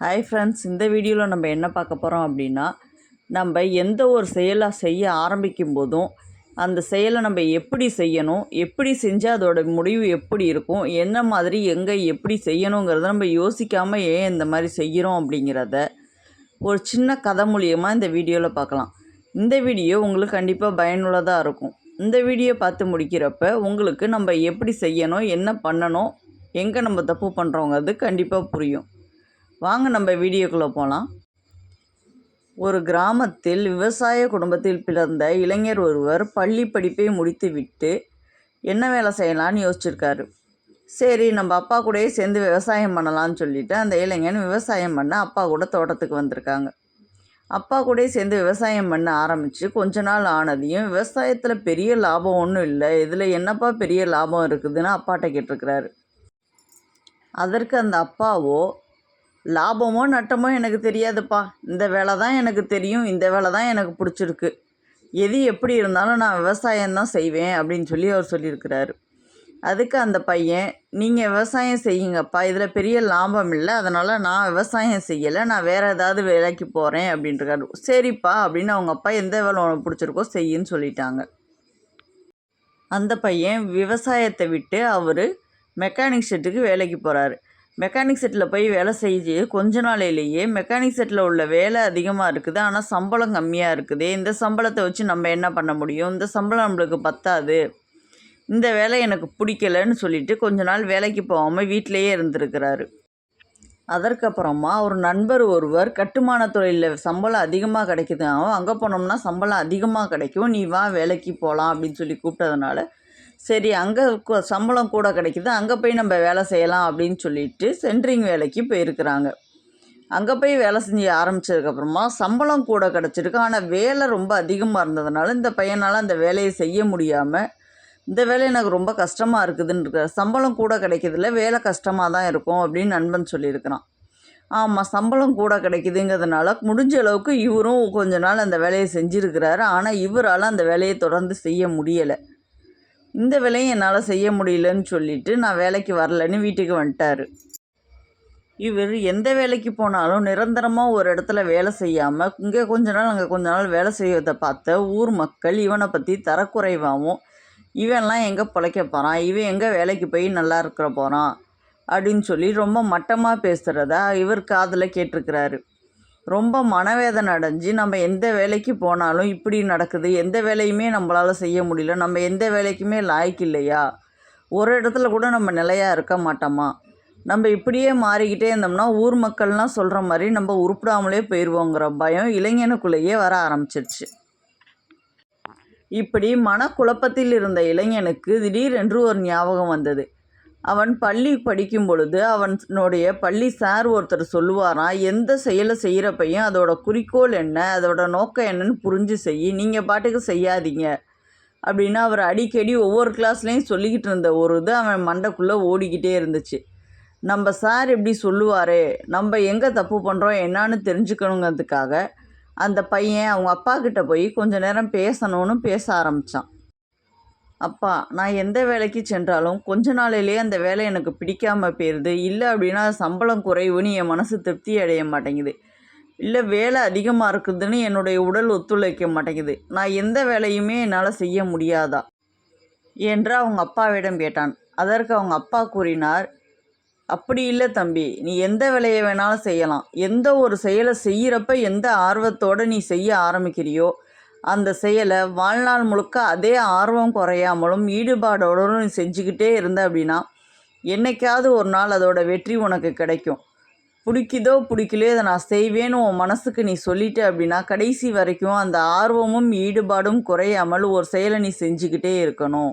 Hi friends இந்த வீடியோவில் நம்ம என்ன பார்க்க போகிறோம் அப்படின்னா நம்ம எந்த ஒரு செயலாக செய்ய ஆரம்பிக்கும் போதும் அந்த செயலை நம்ம எப்படி செய்யணும் எப்படி செஞ்சால் அதோட முடிவு எப்படி இருக்கும் என்ன மாதிரி எங்கே எப்படி செய்யணுங்கிறத நம்ம யோசிக்காமல் ஏன் இந்த மாதிரி செய்கிறோம் அப்படிங்கிறத ஒரு சின்ன கதை மூலியமாக இந்த வீடியோவில் பார்க்கலாம். இந்த வீடியோ உங்களுக்கு கண்டிப்பாக பயனுள்ளதாக இருக்கும். இந்த வீடியோ பார்த்து முடிக்கிறப்ப உங்களுக்கு நம்ம எப்படி செய்யணும் என்ன பண்ணணும் எங்கே நம்ம தப்பு பண்ணுறோங்கிறது கண்டிப்பாக புரியும். வாங்க நம்ம வீடியோக்குள்ளே போகலாம் ஒரு கிராமத்தில் விவசாய குடும்பத்தில் பிறந்த இளைஞர் ஒருவர் பள்ளி படிப்பை முடித்துவிட்டு என்ன வேலை செய்யலான்னு யோசிச்சிருக்காரு. சரி நம்ம அப்பா கூடயே சேர்ந்து விவசாயம் பண்ணலான்னு சொல்லிட்டு அந்த இளைஞன் விவசாயம் பண்ண அப்பா கூட தோட்டத்துக்கு வந்திருக்காங்க. அப்பா கூடயே சேர்ந்து விவசாயம் பண்ண ஆரம்பித்து கொஞ்ச நாள் ஆனதையும் விவசாயத்தில் பெரிய லாபம் ஒன்றும் இல்லை இதில் என்னப்பா பெரிய லாபம் இருக்குதுன்னு அப்பாட்ட கேட்டிருக்கிறாரு. அதற்கு அந்த அப்பாவோ லாபமோ நட்டமோ எனக்கு தெரியாதுப்பா. இந்த வேலை தான் எனக்கு தெரியும். இந்த வேலை தான் எனக்கு பிடிச்சிருக்கு. எது எப்படி இருந்தாலும் நான் விவசாயம்தான் செய்வேன் அப்படின்னு சொல்லி அவர் சொல்லியிருக்கிறாரு. அதுக்கு அந்த பையன் நீங்கள் விவசாயம் செய்யுங்கப்பா. இதில் பெரிய லாபம் இல்லை. அதனால் நான் விவசாயம் செய்யலை. நான் வேறு ஏதாவது வேலைக்கு போகிறேன் அப்படின்றாரு. சரிப்பா அப்படின்னு அவங்க அப்பா எந்த வேலை உனக்கு பிடிச்சிருக்கோ செய்யுன்னு சொல்லிட்டாங்க. அந்த பையன் விவசாயத்தை விட்டு அவர் மெக்கானிக் ஷெட்டுக்கு வேலைக்கு போகிறாரு மெக்கானிக் செட்டில் போய் வேலை செஞ்சு கொஞ்ச நாளையிலேயே மெக்கானிக் செட்டில் உள்ள வேலை அதிகமாக இருக்குது. ஆனால் சம்பளம் கம்மியாக இருக்குது. இந்த சம்பளத்தை வச்சு நம்ம என்ன பண்ண முடியும்? இந்த சம்பளம் நம்மளுக்கு பத்தாது. இந்த வேலை எனக்கு பிடிக்கலன்னு சொல்லிட்டு கொஞ்ச நாள் வேலைக்கு போகாமல் வீட்டிலையே இருந்திருக்கிறாரு. அதற்கப்புறமா ஒரு நண்பர் ஒருவர் கட்டுமான தொழிலில் சம்பளம் அதிகமாக கிடைக்குது. அங்கே போனோம்னா சம்பளம் அதிகமாக கிடைக்கும். நீ வா வேலைக்கு போகலாம் அப்படின்னு சொல்லி கூப்பிட்டதுனால சரி அங்கே சம்பளம் கூட கிடைக்குது. அங்கே போய் நம்ம வேலை செய்யலாம் அப்படின்னு சொல்லிட்டு சென்ட்ரிங் வேலைக்கு போயிருக்கிறாங்க. அங்கே போய் வேலை செஞ்சு ஆரம்பித்ததுக்கப்புறமா சம்பளம் கூட கிடச்சிருக்கு. ஆனால் வேலை ரொம்ப அதிகமாக இருந்ததுனால இந்த பையனால் அந்த வேலையை செய்ய முடியாமல் இந்த வேலை எனக்கு ரொம்ப கஷ்டமாக இருக்குதுன்னு சம்பளம் கூட கிடைக்கிறதுல வேலை கஷ்டமாக தான் இருக்கும் அப்படின்னு நண்பன் சொல்லியிருக்கிறான். ஆமாம் சம்பளம் கூட கிடைக்குதுங்கிறதுனால முடிஞ்ச அளவுக்கு இவரும் கொஞ்ச நாள் அந்த வேலையை செஞ்சுருக்கிறாரு. ஆனால் இவரால் அந்த வேலையை தொடர்ந்து செய்ய முடியலை. இந்த வேலையும் என்னால் செய்ய முடியலன்னு சொல்லிட்டு நான் வேலைக்கு வரலன்னு வீட்டுக்கு வந்துட்டார். இவர் எந்த வேலைக்கு போனாலும் நிரந்தரமாக ஒரு இடத்துல வேலை செய்யாமல் இங்கே கொஞ்ச நாள் அங்கே கொஞ்ச நாள் வேலை செய்வதை பார்த்த ஊர் மக்கள் இவனை பற்றி தரக்குறைவாகவும் இவன்லாம் எங்கே பிழைக்க போகிறான் இவன் எங்கே வேலைக்கு போய் நல்லா இருக்கிற போகிறான் அப்படின்னு சொல்லி ரொம்ப மட்டமாக பேசுகிறதா இவர் காதில் கேட்டிருக்கிறாரு. ரொம்ப மனவேதனை அடைஞ்சு நம்ம எந்த வேலைக்கு போனாலும் இப்படி நடக்குது எந்த வேலையுமே நம்மளால் செய்ய முடியல நம்ம எந்த வேலைக்குமே லாய்க்கு இல்லையா? ஒரு இடத்துல கூட நம்ம நிலையாக இருக்க மாட்டோமா? நம்ம இப்படியே மாறிக்கிட்டே இருந்தோம்னா ஊர் மக்கள்லாம் சொல்கிற மாதிரி நம்ம உருப்பிடாமலே போயிடுவோங்கிற பயம் இளைஞனுக்குள்ளேயே வர ஆரம்பிச்சிருச்சு. இப்படி மனக்குழப்பத்தில் இருந்த இளைஞனுக்கு திடீரென்று ஒரு ஞாபகம் வந்தது. அவன் பள்ளி படிக்கும் பொழுது அவனுடைய பள்ளி சார் ஒருத்தர் சொல்லுவாராம் எந்த செயலை செய்கிறப்பையும் அதோட குறிக்கோள் என்ன அதோட நோக்கம் என்னன்னு புரிஞ்சு செய் நீங்கள் பாட்டுக்கு செய்யாதீங்க. அப்படின்னு அவர் அடிக்கடி ஒவ்வொரு கிளாஸ்லேயும் சொல்லிக்கிட்டு இருந்த ஒரு இது அவன் மண்டைக்குள்ளே ஓடிக்கிட்டே இருந்துச்சு. நம்ம சார் எப்படி சொல்லுவார் நம்ம எங்கே தப்பு பண்ணுறோம் என்னான்னு தெரிஞ்சுக்கணுங்கிறதுக்காக அந்த பையன் அவங்க அப்பா கிட்ட போய் கொஞ்ச நேரம் பேசணும்னு பேச ஆரம்பித்தான் அப்பா நான் எந்த வேலைக்கு சென்றாலும் கொஞ்ச நாளிலேயே அந்த வேலை எனக்கு பிடிக்காமல் போயிடுது இல்லை அப்படின்னா சம்பளம் குறைவுன்னு என் மனசு திருப்தி அடைய மாட்டேங்குது. இல்லை வேலை அதிகமாக இருக்குதுன்னு என்னுடைய உடல் ஒத்துழைக்க மாட்டேங்குது. நான் எந்த வேலையுமே என்னால் செய்ய முடியாதா? என்று அவங்க அப்பாவிடம் கேட்டான். அதற்கு அவங்க அப்பா கூறினார் அப்படி இல்லை தம்பி நீ எந்த வேலையை வேணாலும் செய்யலாம். எந்த ஒரு செயலை செய்கிறப்ப எந்த ஆர்வத்தோடு நீ செய்ய ஆரம்பிக்கிறியோ அந்த செயலை வாழ்நாள் முழுக்க அதே ஆர்வம் குறையாமலும் ஈடுபாடோடும் நீ செஞ்சுக்கிட்டே இருந்த அப்படின்னா என்னைக்காவது ஒரு நாள் அதோட வெற்றி உனக்கு கிடைக்கும். பிடிக்குதோ பிடிக்கலையோ அதை நான் செய்வேன்னு உன் மனசுக்கு நீ சொல்லிட்ட அப்படின்னா கடைசி வரைக்கும் அந்த ஆர்வமும் ஈடுபாடும் குறையாமல் ஒரு செயலை நீ செஞ்சுக்கிட்டே இருக்கணும்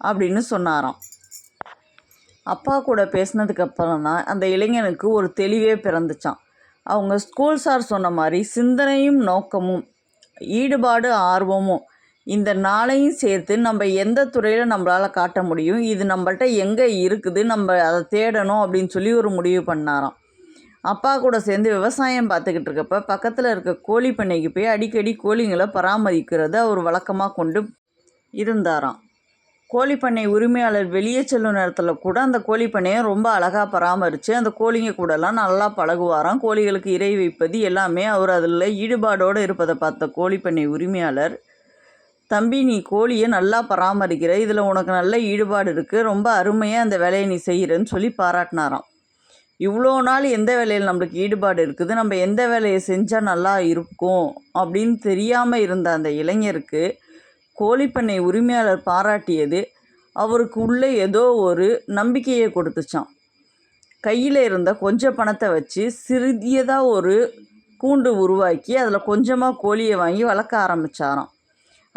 அப்படின்னு சொன்னாராம். அப்பா கூட பேசினதுக்கப்புறம் தான் அந்த இளைஞனுக்கு ஒரு தெளிவே பிறந்துச்சான் அவங்க ஸ்கூல் சார் சொன்ன மாதிரி சிந்தனையும் நோக்கமும் ஈடுபாடு ஆர்வமும் இந்த நாளையும் சேர்த்து நம்ம எந்த துறையில் நம்மளால் காட்ட முடியும் இது நம்மள்ட்ட எங்கே இருக்குது நம்ம அதை தேடணும் அப்படின்னு சொல்லி ஒரு முடிவு பண்ணாராம். அப்பா கூட சேர்ந்து விவசாயம் பார்த்துக்கிட்டு இருக்கப்ப பக்கத்தில் இருக்க கோழி பண்ணைக்கு போய் அடிக்கடி கோழிங்களை பராமரிக்கிறத அவர் வழக்கமாக கொண்டு இருந்தாராம். கோழி பண்ணை உரிமையாளர் வெளியே செல்லும் நேரத்தில் கூட அந்த கோழி பண்ணையை ரொம்ப அழகாக பராமரித்து அந்த கோழிங்க கூடலாம் நல்லா பழகுவாராம். கோழிகளுக்கு இறை வைப்பது எல்லாமே அவர் அதில் ஈடுபாடோடு இருப்பதை பார்த்த கோழி பண்ணை உரிமையாளர் தம்பி நீ கோழியை நல்லா பராமரிக்கிற. இதில் உனக்கு நல்ல ஈடுபாடு இருக்குது ரொம்ப அருமையாக அந்த வேலையை நீ செய்கிறன்னு சொல்லி பாராட்டினாராம். இவ்வளோ நாள் எந்த வேலையில் நம்மளுக்கு ஈடுபாடு இருக்குது? நம்ம எந்த வேலையை செஞ்சால் நல்லா இருக்கும்? அப்படின்னு தெரியாமல் இருந்த அந்த இளைஞருக்கு கோழிப்பண்ணை உரிமையாளர் பாராட்டியது. அவருக்கு உள்ளே ஏதோ ஒரு நம்பிக்கையை கொடுத்துச்சான் கையில் இருந்த கொஞ்சம் பணத்தை வச்சு சிறியதாக ஒரு கூண்டு உருவாக்கி அதில் கொஞ்சமாக கோழியை வாங்கி வளர்க்க ஆரம்பித்தாராம்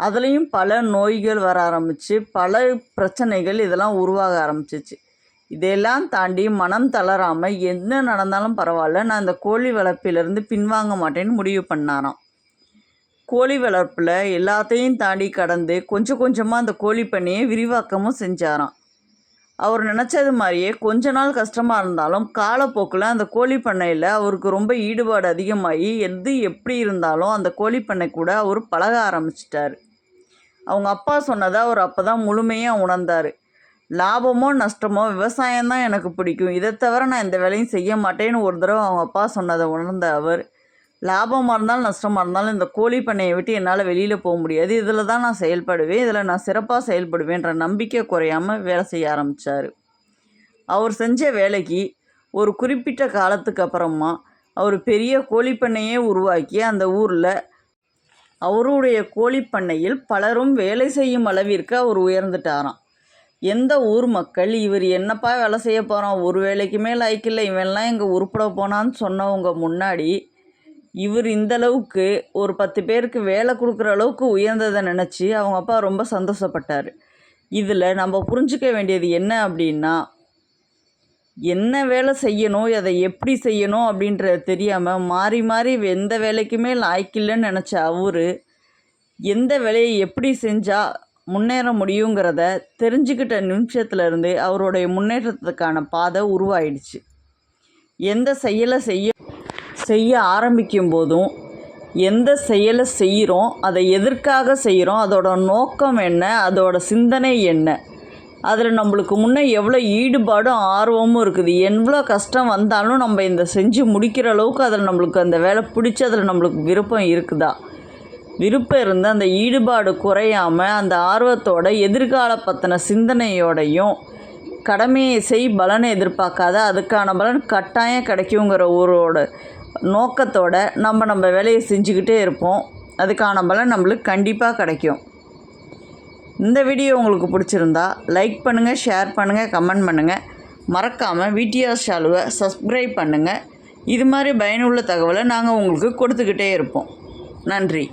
அதுலேயும் பல நோய்கள் வர ஆரம்பிச்சு பல பிரச்சனைகள் இதெல்லாம் உருவாக ஆரம்பிச்சிச்சு. இதையெல்லாம் தாண்டி மனம் தளராமல் என்ன நடந்தாலும் பரவாயில்ல நான் இந்த கோழி வளர்ப்பிலிருந்து பின்வாங்க மாட்டேன்னு முடிவு பண்ணாராம். கோழி வளர்ப்பில் எல்லாத்தையும் தாண்டி கடந்து கொஞ்சம் கொஞ்சமாக அந்த கோழி பண்ணையை விரிவாக்கமும் செஞ்சாராம். அவர் நினச்சது மாதிரியே கொஞ்ச நாள் கஷ்டமாக இருந்தாலும் காலப்போக்கில் அந்த கோழி பண்ணையில் அவருக்கு ரொம்ப ஈடுபாடு அதிகமாகி எது எப்படி இருந்தாலும் அந்த கோழி பண்ணை கூட அவர் பழக ஆரம்பிச்சிட்டார். அவங்க அப்பா சொன்னதை அவர் அப்போ தான் முழுமையாக உணர்ந்தார். லாபமோ நஷ்டமோ விவசாயம் தான் எனக்கு பிடிக்கும். இதை தவிர நான் இந்த வேலையும் செய்ய மாட்டேன்னு ஒரு தடவை அவங்க அப்பா சொன்னதை உணர்ந்த அவர் லாபமாக இருந்தாலும் நஷ்டமாக இருந்தாலும் இந்த கோழி பண்ணையை விட்டு என்னால் வெளியில் போக முடியாது. இதில் தான் நான் செயல்படுவேன். இதில் நான் சிறப்பாக செயல்படுவேன்ற நம்பிக்கை குறையாமல் வேலை செய்ய ஆரம்பித்தார் அவர் செஞ்ச வேலைக்கு ஒரு குறிப்பிட்ட காலத்துக்கு அப்புறமா அவர் பெரிய கோழிப்பண்ணையே உருவாக்கி அந்த ஊரில் அவருடைய கோழிப்பண்ணையில் பலரும் வேலை செய்யும் அளவிற்கு அவர் உயர்ந்துட்டாராம். எந்த ஊர் மக்கள் இவர் என்னப்பா வேலை செய்ய போகிறான் ஒரு வேலைக்குமே லாய்க்கில்லை. இவன்லாம் எங்கள் உருப்பட போனான்னு சொன்னவங்க முன்னாடி இவர் இந்த அளவுக்கு ஒரு பத்து பேருக்கு வேலை கொடுக்குற அளவுக்கு உயர்ந்ததை நினச்சி அவங்க அப்பா ரொம்ப சந்தோஷப்பட்டார். இதில் நம்ம புரிஞ்சிக்க வேண்டியது என்ன அப்படின்னா என்ன வேலை செய்யணும் அதை எப்படி செய்யணும் அப்படின்றத தெரியாமல் மாறி மாறி எந்த வேலைக்குமே லாய்க்கில்லைன்னு நினச்ச அவர் எந்த வேலையை எப்படி செஞ்சால் முன்னேற முடியுங்கிறத தெரிஞ்சுக்கிட்ட நிமிஷத்துலேருந்து அவருடைய முன்னேற்றத்துக்கான பாதை உருவாயிடுச்சு. எந்த செயலை செய்ய செய்ய ஆரம்பிக்கும் போதும் எந்த செயலை செய்கிறோம் அதை எதற்காக செய்கிறோம் அதோட நோக்கம் என்ன அதோட சிந்தனை என்ன அதில் நம்மளுக்கு முன்னே எவ்வளோ ஈடுபாடும் ஆர்வமும் இருக்குது. எவ்வளோ கஷ்டம் வந்தாலும் நம்ம இந்த செஞ்சு முடிக்கிற அளவுக்கு அதில் நம்மளுக்கு அந்த வேலை பிடிச்சி அதில் நம்மளுக்கு விருப்பம் இருக்குதா? விருப்பம் இருந்து அந்த ஈடுபாடு குறையாமல் அந்த ஆர்வத்தோட எதிர்கால பற்றின சிந்தனையோடையும் கடமையை செய் பலனை எதிர்பார்க்காத அதுக்கான பலன் கட்டாயம் கிடைக்குங்கிற ஊரோட நோக்கத்தோட நம்ம நம்ம வேலையை செஞ்சுக்கிட்டே இருப்போம். அதுக்கான பலன் நம்மளுக்கு கண்டிப்பாக கிடைக்கும். இந்த வீடியோ உங்களுக்கு பிடிச்சிருந்தா லைக் பண்ணுங்கள் ஷேர் பண்ணுங்கள் கமெண்ட் பண்ணுங்கள் மறக்காமல் விடிஆர் ஷாலுவை சப்ஸ்கிரைப் பண்ணுங்கள் இது மாதிரி பயனுள்ள தகவலை நாங்கள் உங்களுக்கு கொடுத்துக்கிட்டே இருப்போம். நன்றி.